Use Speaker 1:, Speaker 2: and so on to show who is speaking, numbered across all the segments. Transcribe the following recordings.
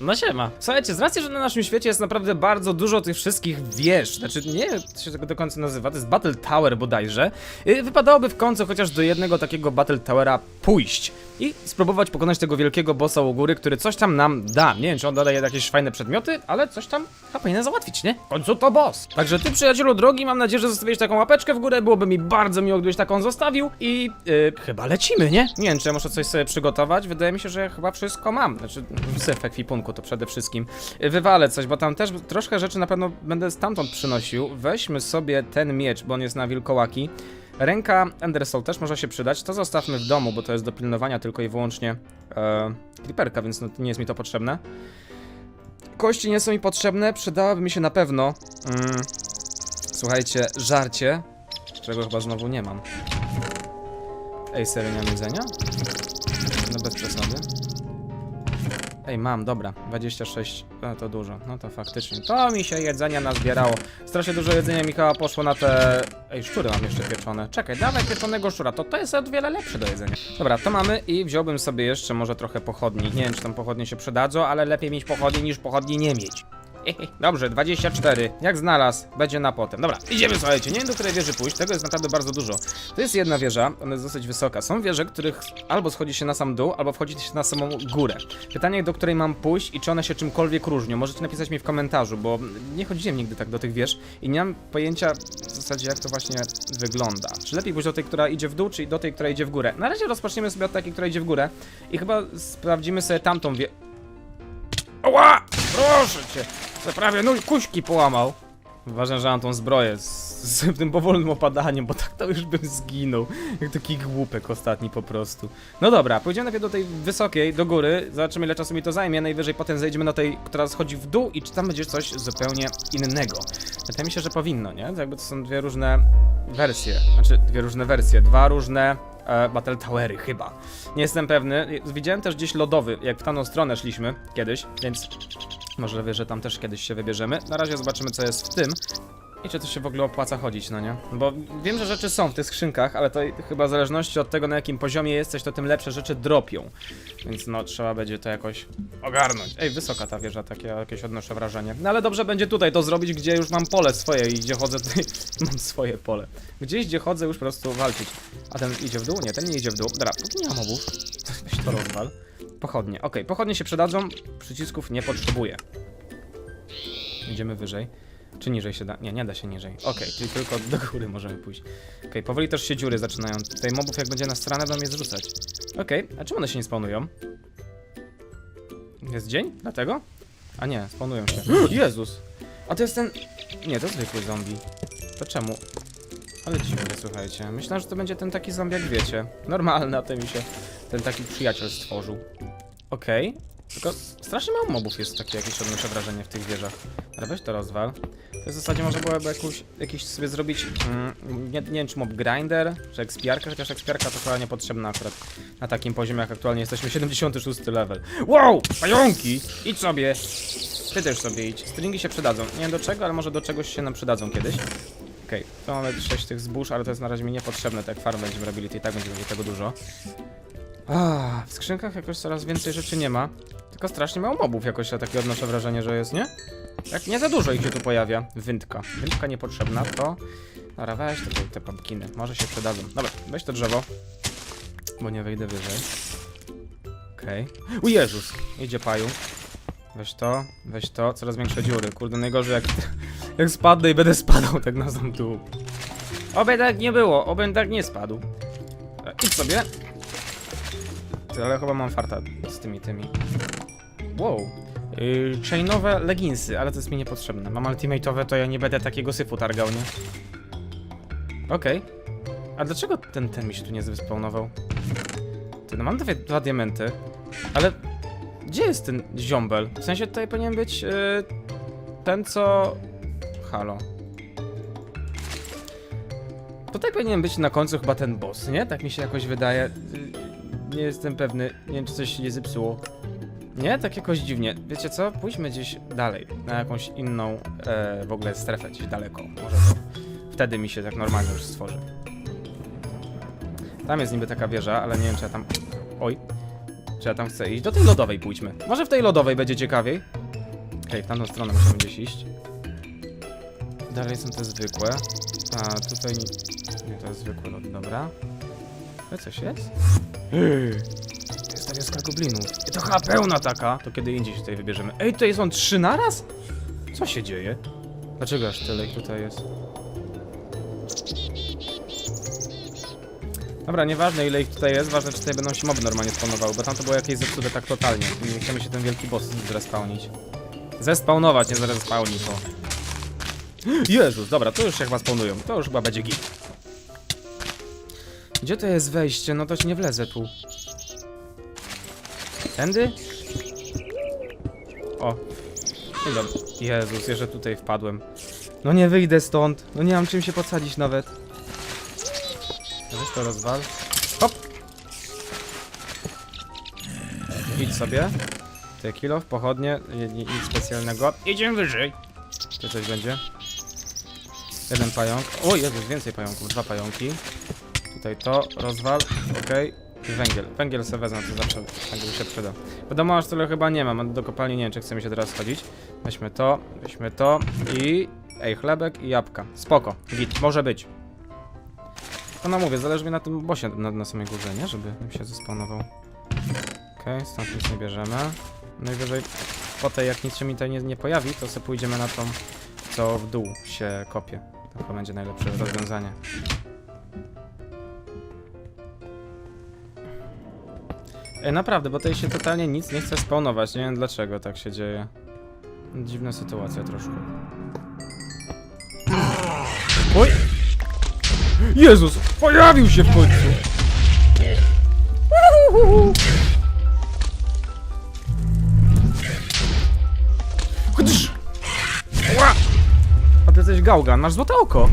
Speaker 1: No siema. Słuchajcie, z racji, że na naszym świecie jest naprawdę bardzo dużo tych wszystkich wież, znaczy nie wiem, się tego do końca nazywa, to jest Battle Tower bodajże, yy, wypadałoby w końcu chociaż do jednego takiego Battle Towera pójść i spróbować pokonać tego wielkiego bossa u góry, który coś tam nam da. Nie wiem, czy on dodaje jakieś fajne przedmioty, ale coś tam chyba powinien załatwić, nie? W końcu to boss. Także ty, przyjacielu drogi, mam nadzieję, że zostawiłeś taką łapeczkę w górę, byłoby mi bardzo miło, gdybyś taką zostawił i yy, chyba lecimy, nie? Nie wiem, czy ja muszę coś sobie przygotować, wydaje mi się, że ja chyba wszystko mam, znaczy syf ekwipunku to przede wszystkim. Yy, Wywalę coś, bo tam też troszkę rzeczy na pewno będę stamtąd przynosił. Weźmy sobie ten miecz, bo on jest na wilkołaki. Ręka Endersoul też może się przydać. To zostawmy w domu, bo to jest do pilnowania tylko i wyłącznie e, creeperka, więc no, nie jest mi to potrzebne. Kości nie są mi potrzebne, przydałaby mi się na pewno. Mm, słuchajcie, żarcie, czego chyba znowu nie mam. Ej, serio nie mam jedzenia? No bez przesady. Ej, mam, dobra, 26, no to dużo, no to faktycznie, to mi się jedzenia nazbierało. Strasznie dużo jedzenia Michała poszło na te... Ej, szczury mam jeszcze pieczone. Czekaj, dawaj pieczonego szczura, to to jest o wiele lepsze do jedzenia. Dobra, to mamy i wziąłbym sobie jeszcze może trochę pochodni. Nie wiem, czy tam pochodnie się przydadzą, ale lepiej mieć pochodnie niż pochodni nie mieć. Dobrze, 24. Jak znalazł, będzie na potem. Dobra, idziemy, słuchajcie. Nie wiem, do której wieży pójść. Tego jest naprawdę bardzo dużo. To jest jedna wieża, ona jest dosyć wysoka. Są wieże, których albo schodzi się na sam dół, albo wchodzi się na samą górę. Pytanie, do której mam pójść i czy one się czymkolwiek różnią. Możecie napisać mi w komentarzu, bo nie chodziłem nigdy tak do tych wież i nie mam pojęcia w zasadzie, jak to właśnie wygląda. Czy lepiej pójść do tej, która idzie w dół, czy do tej, która idzie w górę? Na razie rozpoczniemy sobie od takiej, która idzie w górę i chyba sprawdzimy sobie tamtą wie... Oła! Proszę cię! To prawie no kuśki połamał. Uważam, że mam tą zbroję z, z tym powolnym opadaniem, bo tak to już bym zginął. Jak taki głupek ostatni po prostu. No dobra, pójdziemy najpierw do tej wysokiej, do góry, zobaczymy ile czasu mi to zajmie, najwyżej potem zejdziemy do tej, która schodzi w dół i czy tam będzie coś zupełnie innego. Wydaje mi się, że powinno, nie? To jakby to są dwie różne wersje, znaczy dwie różne wersje, dwa różne e, Battle Towery chyba. Nie jestem pewny. Widziałem też gdzieś lodowy, jak w tamtą stronę szliśmy kiedyś, więc może wie, że tam też kiedyś się wybierzemy. Na razie zobaczymy, co jest w tym. I czy to się w ogóle opłaca chodzić, no nie? Bo wiem, że rzeczy są w tych skrzynkach, ale to chyba w zależności od tego, na jakim poziomie jesteś, to tym lepsze rzeczy dropią. Więc no, trzeba będzie to jakoś ogarnąć. Ej, wysoka ta wieża, takie jakieś odnoszę wrażenie. No ale dobrze będzie tutaj to zrobić, gdzie już mam pole swoje i gdzie chodzę tutaj... mam swoje pole. Gdzieś, gdzie chodzę już po prostu walczyć. A ten idzie w dół? Nie, ten nie idzie w dół. Dobra, póki nie mam obów, to to rozwal. Pochodnie, okej, pochodnie się przydadzą, przycisków nie potrzebuję. Idziemy wyżej. Czy niżej się da? Nie, nie da się niżej. Okej, czyli tylko do góry możemy pójść. Okej, powoli też się dziury zaczynają. Tutaj mobów jak będzie na stronę, będą je zrzucać. Okej, a czemu one się nie spawnują? Jest dzień? Dlatego? A nie, spawnują się. Jezus! A to jest ten... Nie, to zwykły zombie. To czemu? Ale dziwnie, słuchajcie. Myślałem, że to będzie ten taki zombie, jak wiecie. Normalny, a to mi się ten taki przyjaciel stworzył. Okej. Tylko strasznie mało mobów jest takie jakieś odnoszę wrażenie w tych wieżach. Ale weź to rozwal. To w zasadzie można byłoby jakąś, jakiś sobie zrobić, mm, nie, nie wiem czy mob grinder, czy ekspiarka, chociaż ekspiarka to chyba niepotrzebna akurat na takim poziomie jak aktualnie jesteśmy, 76 level. Wow! Pająki! Idź sobie! Ty też sobie idź. Stringi się przydadzą. Nie wiem do czego, ale może do czegoś się nam przydadzą kiedyś. Okej, to mamy 6 tych zbóż, ale to jest na razie mi niepotrzebne, tak jak farm będziemy robili, to i tak będzie tego dużo. Ah, w skrzynkach jakoś coraz więcej rzeczy nie ma. Tylko strasznie mało mobów jakoś ja takie odnoszę wrażenie, że jest, nie? Jak nie za dużo ich się tu pojawia. Wędka. Wędka niepotrzebna, to... Dobra, weź tutaj te pumpkiny. Może się przydadzą. Dobra, weź to drzewo. Bo nie wejdę wyżej. Okej. Okay. O Jezus! Idzie paju. Weź to, weź to. Coraz większe dziury. Kurde, najgorzej jak... Jak spadnę i będę spadał tak na sam dół. Oby tak nie było, oby tak nie spadł. E, Idź sobie. Ty, ale chyba mam farta z tymi tymi. Wow. Yy, chainowe leginsy, ale to jest mi niepotrzebne. Mam ultimate'owe, to ja nie będę takiego syfu targał, nie? Okej. A dlaczego ten, ten mi się tu nie wyspawnował? Ty, no mam dwie, dwa diamenty, ale... Gdzie jest ten ziombel? W sensie tutaj powinien być yy, ten, co... Halo. Tutaj powinien być na końcu chyba ten boss, nie? Tak mi się jakoś wydaje. Nie jestem pewny. Nie wiem, czy coś się nie zepsuło. Nie? Tak jakoś dziwnie. Wiecie co? Pójdźmy gdzieś dalej. Na jakąś inną e, w ogóle strefę, gdzieś daleko. Może to wtedy mi się tak normalnie już stworzy. Tam jest niby taka wieża, ale nie wiem, czy ja tam... Oj. Czy ja tam chcę iść? Do tej lodowej pójdźmy. Może w tej lodowej będzie ciekawiej. Okej, w tamtą stronę musimy gdzieś iść. Dalej są te zwykłe. A tutaj nie... Nie, to jest zwykły lód, dobra. Ale coś jest? To jest ta wioska goblinów. To chyba pełna taka. To kiedy indziej się tutaj wybierzemy. Ej, tutaj są trzy naraz? Co się dzieje? Dlaczego aż tyle ich tutaj jest? Dobra, nieważne ile ich tutaj jest, ważne czy tutaj będą się moby normalnie spawnowały, bo tam to było jakieś zepsute tak totalnie. Nie chcemy się ten wielki boss zrespawnić. Zespawnować, nie zrespawnić, o. Jezus, dobra, to już się chyba spawnują, to już chyba będzie git. Gdzie to jest wejście? No to nie wlezę tu. Tędy? O. Dzień dobry. Jezus, jeszcze tutaj wpadłem. No nie wyjdę stąd. No nie mam czym się podsadzić nawet. Weź to rozwal. Hop! Idź sobie. Te kilo w pochodnie, nie- nie- nic specjalnego. Idziemy wyżej. Tu coś będzie. Jeden pająk. O Jezus, więcej pająków, dwa pająki. Tutaj to, rozwal, okej. I węgiel. Węgiel sobie wezmę, to zawsze węgiel się przyda. Wiadomo, aż tyle chyba nie mam, do kopalni nie wiem, czy chce mi się teraz chodzić. Weźmy to, weźmy to i... Ej, chlebek i jabłka. Spoko, git, może być. To no mówię, zależy mi na tym bosie na, na samej górze, nie? Żeby mi się zespawnował. Okej, stąd nic nie bierzemy. Najwyżej po tej, jak nic się mi tutaj nie, nie pojawi, to sobie pójdziemy na tą, co w dół się kopie. To będzie najlepsze rozwiązanie. Ej, naprawdę, bo tutaj się totalnie nic nie chce spawnować. Nie wiem dlaczego tak się dzieje. Dziwna sytuacja troszkę. Oj! Jezus! Pojawił się w końcu! A ty jesteś gałgan, masz złote oko!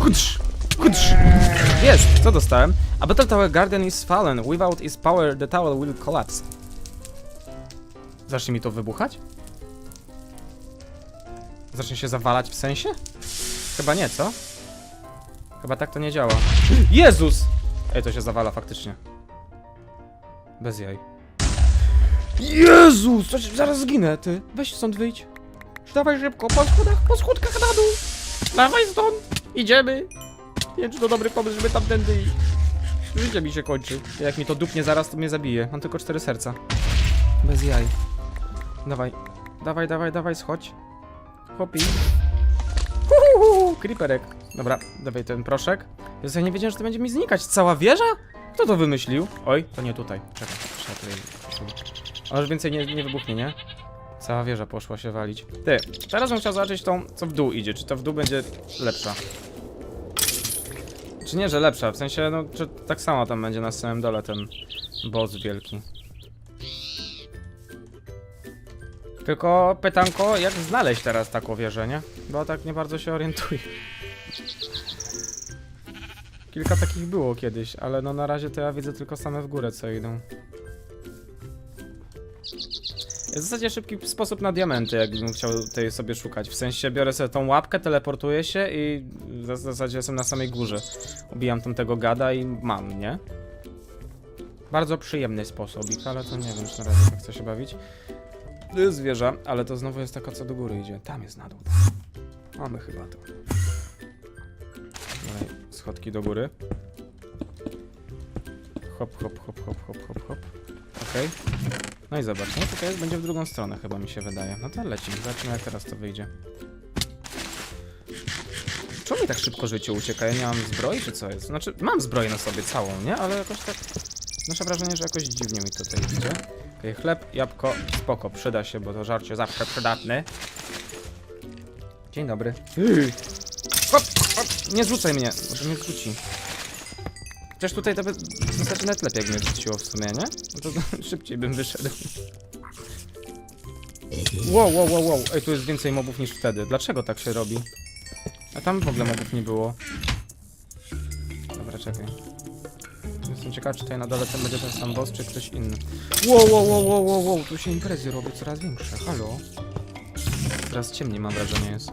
Speaker 1: Chodź! Chodź! Jest! Co dostałem? A Battle Tower Guardian is fallen. Without its power, the tower will collapse. Zacznie mi to wybuchać? Zacznie się zawalać w sensie? Chyba nie, co? Chyba tak to nie działa. Jezus! Ej, to się zawala faktycznie. Bez jaj. Jezus! Coś, zaraz zginę, ty. Weź stąd wyjdź. Dawaj szybko, po schodach, po schodkach na dół. Dawaj stąd. Idziemy. Nie wiem, czy to dobry pomysł, żeby tamtędy iść. Życie mi się kończy. Jak mi to dupnie zaraz, to mnie zabije. Mam tylko cztery serca. Bez jaj. Dawaj. Dawaj, dawaj, dawaj, schodź. Hopi. Uhuhu, creeperek. Dobra, dawaj ten proszek. Jezu, ja nie wiedziałem, że to będzie mi znikać. Cała wieża? Kto to wymyślił? Oj, to nie tutaj. Czekaj, trzeba tutaj... A już więcej nie, nie wybuchnie, nie? Cała wieża poszła się walić. Ty, teraz bym chciał zobaczyć tą, co w dół idzie. Czy to w dół będzie lepsza? Czy nie, że lepsza? W sensie, no, czy tak samo tam będzie na samym dole ten boss wielki. Tylko pytanko, jak znaleźć teraz taką wieżę, nie? Bo tak nie bardzo się orientuję. Kilka takich było kiedyś, ale no na razie to ja widzę tylko same w górę co idą. W zasadzie szybki sposób na diamenty, jakbym chciał tutaj sobie szukać. W sensie biorę sobie tą łapkę, teleportuję się i w zasadzie jestem na samej górze. Ubijam tam tego gada i mam, nie? Bardzo przyjemny sposobik, ale to nie wiem, czy na razie tak chcę się bawić. To jest wieża, ale to znowu jest taka, co do góry idzie. Tam jest na dół. Mamy chyba to. Dalej, schodki do góry. Hop, hop, hop, hop, hop, hop, hop. Okej. No i zobacz, no tutaj jest, będzie w drugą stronę chyba mi się wydaje. No to lecimy, zobaczymy jak teraz to wyjdzie. Czemu mi tak szybko życie ucieka? Ja nie mam zbroi czy co jest? Znaczy, mam zbroję na sobie całą, nie? Ale jakoś tak... Noszę wrażenie, że jakoś dziwnie mi tutaj idzie. Okej, chleb, jabłko, spoko, przyda się, bo to żarcie zawsze przydatne. Dzień dobry. Hop, hop, nie zrzucaj mnie, to mnie zrzuci. Chociaż tutaj to by zasadzie nawet lepiej, jak mnie zrzuciło w sumie, nie? To szybciej bym wyszedł. Wow, wow, wow, wow. Ej, tu jest więcej mobów niż wtedy. Dlaczego tak się robi? A tam w ogóle mobów nie było. Dobra, czekaj. Jestem ciekaw, czy tutaj na dole ten będzie ten sam boss, czy ktoś inny. Wow, wow, wow, wow, wow, wow. Tu się imprezy robią coraz większe. Halo? Teraz ciemniej mam wrażenie jest.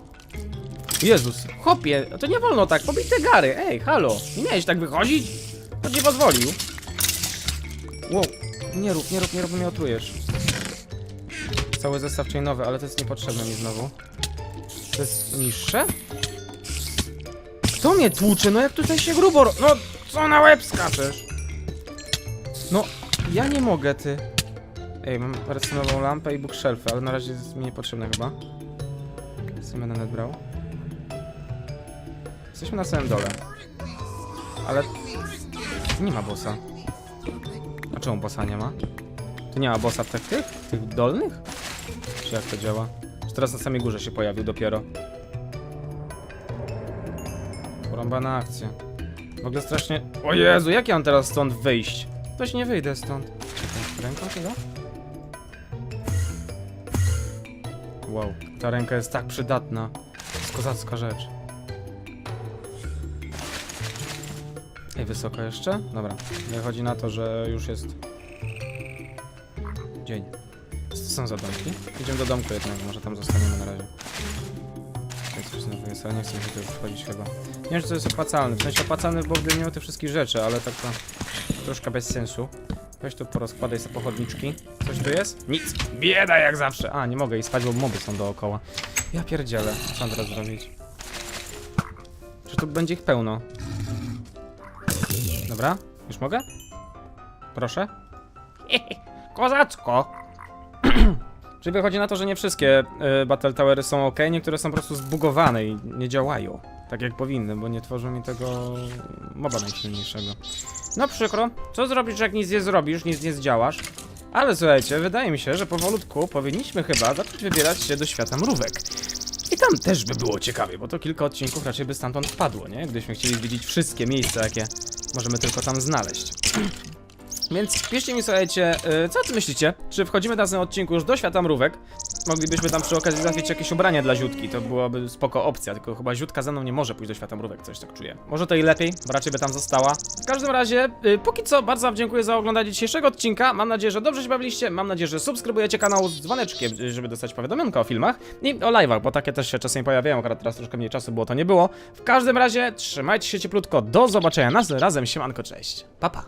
Speaker 1: Jezus, chłopie, to nie wolno tak, pobij te gary, ej, halo, nie miałeś tak wychodzić? To ci pozwolił. Wow, nie rób, nie rób, nie rób, bo mnie otrujesz. Cały zestaw chainowy, ale to jest niepotrzebne mi znowu. To jest niższe? Kto mnie tłucze? No jak tutaj się grubo... No, co na łeb skaczesz? No, ja nie mogę, ty. Ej, mam redstone'ową lampę i bookshelfy, ale na razie jest mi niepotrzebne chyba. Co będę nawet brał? Jesteśmy na samym dole. Ale... Nie ma bossa. Czemu bossa nie ma? Tu nie ma bossa w tych, tych, tych dolnych? Czy jak to działa? Czy teraz na samej górze się pojawił dopiero? Porąbana akcja. W ogóle strasznie... O Jezu, jak ja mam teraz stąd wyjść? Toś nie wyjdę stąd. Czekaj, ręką się? Wow, ta ręka jest tak przydatna. To jest kozacka rzecz. Ej, wysoko jeszcze? Dobra. Wychodzi na to, że już jest dzień. Co to są za domki? Idziemy do domku jednego, może tam zostaniemy na razie. Coś znowu jest, ale nie chcę się tu już wchodzić chyba. Nie wiem, czy to jest opłacalne. W sensie opłacalny, bo gdybym miał tych wszystkich rzeczy, ale tak to troszkę bez sensu. Weź tu porozkładaj sobie pochodniczki. Coś tu jest? Nic. Bieda jak zawsze. A, nie mogę i spać, bo moby są dookoła. Ja pierdzielę. Co mam teraz zrobić? Czy tu będzie ich pełno? Dobra, już mogę? Proszę. Kozacko! Czyli wychodzi na to, że nie wszystkie y, Battle Towery są ok, niektóre są po prostu zbugowane i nie działają tak jak powinny, bo nie tworzą mi tego moba najsilniejszego. No przykro, co zrobisz jak nic nie zrobisz, nic nie zdziałasz? Ale słuchajcie, wydaje mi się, że powolutku powinniśmy chyba zacząć wybierać się do świata mrówek. I tam też by było ciekawie, bo to kilka odcinków raczej by stamtąd wpadło, nie? Gdybyśmy chcieli widzieć wszystkie miejsca, jakie możemy tylko tam znaleźć. Więc piszcie mi, słuchajcie, y, co ty myślicie? Czy wchodzimy w następnym odcinku już do świata mrówek? Moglibyśmy tam przy okazji załatwić jakieś ubranie dla Ziutki, to byłaby spoko opcja, tylko chyba Ziutka ze mną nie może pójść do świata mrówek, coś tak czuję. Może to i lepiej, bo raczej by tam została. W każdym razie, y, póki co, bardzo wam dziękuję za oglądanie dzisiejszego odcinka, mam nadzieję, że dobrze się bawiliście, mam nadzieję, że subskrybujecie kanał z dzwoneczkiem, żeby dostać powiadomionka o filmach. I o live'ach, bo takie też się czasami pojawiają, akurat teraz troszkę mniej czasu było, to nie było. W każdym razie, trzymajcie się cieplutko, do zobaczenia. Nas razem, siemanko, cześć, pa pa.